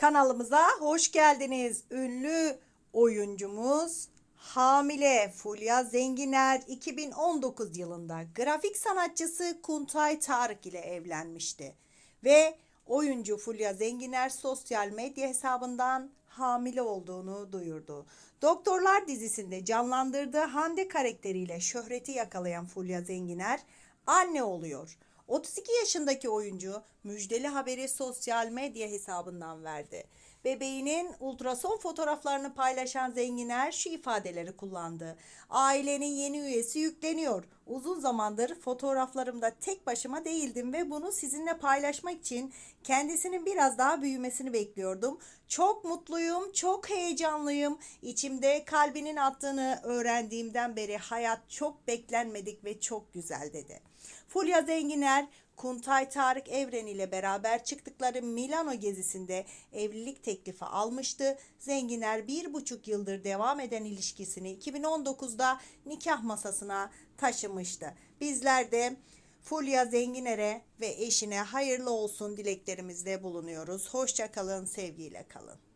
Kanalımıza hoş geldiniz. Ünlü oyuncumuz hamile Fulya Zenginer 2019 yılında grafik sanatçısı Kuntay Tarık ile evlenmişti. Ve oyuncu Fulya Zenginer sosyal medya hesabından hamile olduğunu duyurdu. Doktorlar dizisinde canlandırdığı Hande karakteriyle şöhreti yakalayan Fulya Zenginer anne oluyor. 32 yaşındaki oyuncu müjdeli haberi sosyal medya hesabından verdi. Bebeğinin ultrason fotoğraflarını paylaşan Zenginer şu ifadeleri kullandı. Ailenin yeni üyesi yükleniyor. Uzun zamandır fotoğraflarımda tek başıma değildim ve bunu sizinle paylaşmak için kendisinin biraz daha büyümesini bekliyordum. Çok mutluyum, çok heyecanlıyım. İçimde kalbinin attığını öğrendiğimden beri hayat çok beklenmedik ve çok güzel dedi. Fulya Zenginer, Kuntay Tarık Evren ile beraber çıktıkları Milano gezisinde evlilik teklifi almıştı. Zenginer bir buçuk yıldır devam eden ilişkisini 2019'da nikah masasına taşımıştı. Bizler de Fulya Zenginer'e ve eşine hayırlı olsun dileklerimizde bulunuyoruz. Hoşça kalın, sevgiyle kalın.